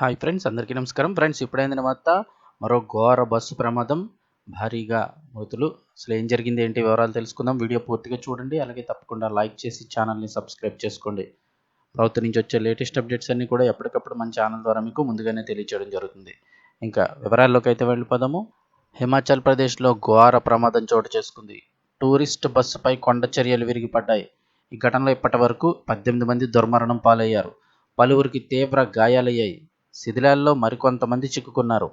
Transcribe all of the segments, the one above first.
Hi friends అందరికీ నమస్కారం. Friends ఇప్పుడైంది వార్త. మరో ఘోర బస్సు ప్రమాదం. భారీగా మృతులు. అసలు ఏం జరిగింది ఏంటి వివరాలు తెలుసుకుందాం. వీడియో పూర్తిగా చూడండి. అలాగే తప్పకుండా లైక్ చేసి ఛానల్ని సబ్స్క్రైబ్ చేసుకోండి. ప్రభుత్వం నుంచి వచ్చే లేటెస్ట్ అప్డేట్స్ అన్నీ కూడా ఎప్పటికప్పుడు మన ఛానల్ ద్వారా మీకు ముందుగానే తెలియచేయడం జరుగుతుంది. ఇంకా వివరాల్లోకి అయితే వెళ్ళిపోదాము. హిమాచల్ ప్రదేశ్లో ఘోర ప్రమాదం చోటు చేసుకుంది. టూరిస్ట్ బస్సుపై కొండ చర్యలు విరిగిపడ్డాయి. ఈ ఘటనలో ఇప్పటి వరకు పద్దెనిమిది మంది దుర్మరణం పాలయ్యారు. పలువురికి తీవ్ర గాయాలయ్యాయి. శిథిలాల్లో మరికొంతమంది చిక్కుకున్నారు.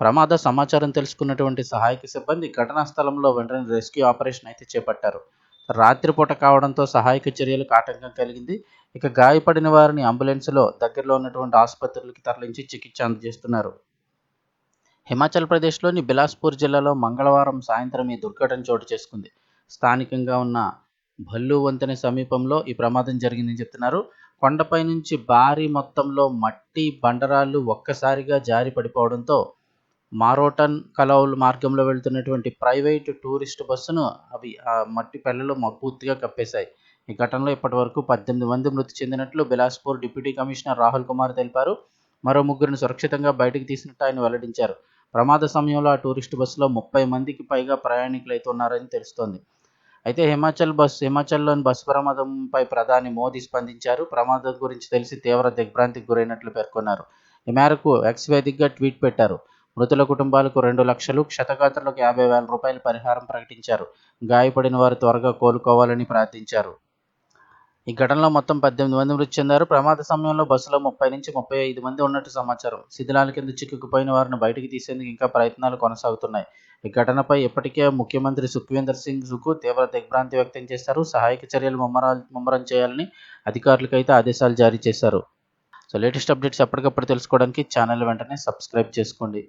ప్రమాద సమాచారం తెలుసుకున్నటువంటి సహాయక సిబ్బంది ఘటనా స్థలంలో వెంటనే రెస్క్యూ ఆపరేషన్ అయితే చేపట్టారు. రాత్రిపూట కావడంతో సహాయక చర్యలకు ఆటంకం కలిగింది. ఇక గాయపడిన వారిని అంబులెన్స్లో దగ్గరలో ఉన్నటువంటి ఆసుపత్రులకి తరలించి చికిత్స అందజేస్తున్నారు. హిమాచల్ ప్రదేశ్లోని బిలాస్పూర్ జిల్లాలో మంగళవారం సాయంత్రం ఈ దుర్ఘటన చోటు చేసుకుంది. స్థానికంగా ఉన్న భల్లు వంతెన సమీపంలో ఈ ప్రమాదం జరిగిందని చెప్తున్నారు. కొండపై నుంచి భారీ మొత్తంలో మట్టి బండరాళ్ళు ఒక్కసారిగా జారి పడిపోవడంతో మారోటన్ కలౌల్ మార్గంలో వెళ్తున్నటువంటి ప్రైవేట్ టూరిస్ట్ బస్సును అవి ఆ మట్టి పెళ్ళలో పూర్తిగా కప్పేశాయి. ఈ ఘటనలో ఇప్పటి వరకు పద్దెనిమిది మంది మృతి చెందినట్లు బిలాస్పూర్ డిప్యూటీ కమిషనర్ రాహుల్ కుమార్ తెలిపారు. మరో ముగ్గురిని సురక్షితంగా బయటకు తీసినట్టు ఆయన వెల్లడించారు. ప్రమాద సమయంలో ఆ టూరిస్ట్ బస్సులో ముప్పై మందికి పైగా ప్రయాణికులు అయితే ఉన్నారని తెలుస్తోంది. అయితే హిమాచల్ బస్ హిమాచల్లోని బస్సు ప్రమాదంపై ప్రధాని మోదీ స్పందించారు. ప్రమాదం గురించి తెలిసి తీవ్ర దిగ్భ్రాంతికి గురైనట్లు పేర్కొన్నారు. ఈ మేరకు ఎక్స్ వేదికగా ట్వీట్ పెట్టారు. మృతుల కుటుంబాలకు రెండు లక్షలు క్షతగాత్రులకు యాభై వేల రూపాయల పరిహారం ప్రకటించారు. గాయపడిన వారు త్వరగా కోలుకోవాలని ప్రార్థించారు. ఈ ఘటనలో మొత్తం పద్దెనిమిది మంది మృతి చెందారు. ప్రమాద సమయంలో బస్సులో ముప్పై నుంచి ముప్పై ఐదు మంది ఉన్నట్టు సమాచారం. శిథిలాల కింద చిక్కుకుపోయిన వారిని బయటికి తీసేందుకు ఇంకా ప్రయత్నాలు కొనసాగుతున్నాయి. ఈ ఘటనపై ఇప్పటికే ముఖ్యమంత్రి సుఖ్వీందర్ సింగ్ సుకు తీవ్ర దిగ్భ్రాంతి వ్యక్తం చేశారు. సహాయక చర్యలు ముమ్మరాలు ముమ్మరం చేయాలని అధికారులకు అయితే ఆదేశాలు జారీ చేశారు. సో లేటెస్ట్ అప్డేట్స్ ఎప్పటికప్పుడు తెలుసుకోవడానికి ఛానల్ వెంటనే సబ్స్క్రైబ్ చేసుకోండి.